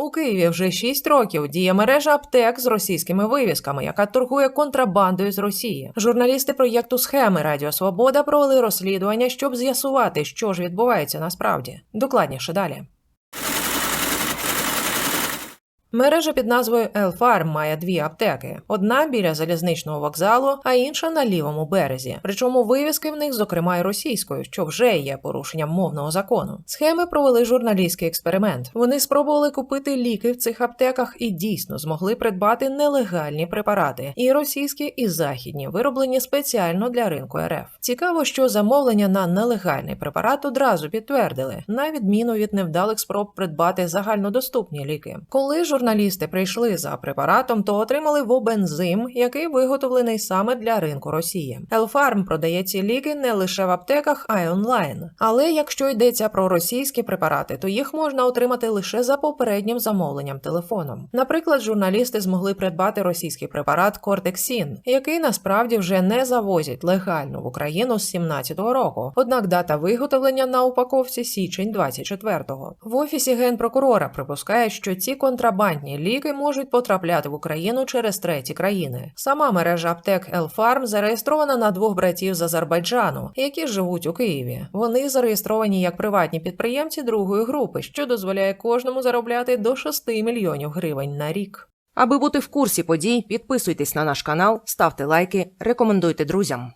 У Києві вже 6 років діє мережа аптек з російськими вивісками, яка торгує контрабандою з Росії. Журналісти проєкту Схеми Радіо Свобода провели розслідування, щоб з'ясувати, що ж відбувається насправді. Докладніше далі. Мережа під назвою Елфарм має дві аптеки: одна біля залізничного вокзалу, а інша на лівому березі. Причому вивіски в них, зокрема, й російською, що вже є порушенням мовного закону. Схеми провели журналістський експеримент. Вони спробували купити ліки в цих аптеках і дійсно змогли придбати нелегальні препарати, і російські, і західні, вироблені спеціально для ринку РФ. Цікаво, що замовлення на нелегальний препарат одразу підтвердили, на відміну від невдалих спроб придбати загальнодоступні ліки. Коли журналісти прийшли за препаратом, то отримали вобензим, який виготовлений саме для ринку Росії. Елфарм продає ці ліки не лише в аптеках, а й онлайн. Але якщо йдеться про російські препарати, то їх можна отримати лише за попереднім замовленням телефоном. Наприклад, журналісти змогли придбати російський препарат Кортексін, який насправді вже не завозять легально в Україну з 17-го року. Однак дата виготовлення на упаковці січень 24-го. В офісі генпрокурора припускають, що ці контрабандні ліки можуть потрапляти в Україну через треті країни. Сама мережа аптек Елфарм зареєстрована на двох братів з Азербайджану, які живуть у Києві. Вони зареєстровані як приватні підприємці другої групи, що дозволяє кожному заробляти до 6 мільйонів гривень на рік. Аби бути в курсі подій, підписуйтесь на наш канал, ставте лайки, рекомендуйте друзям.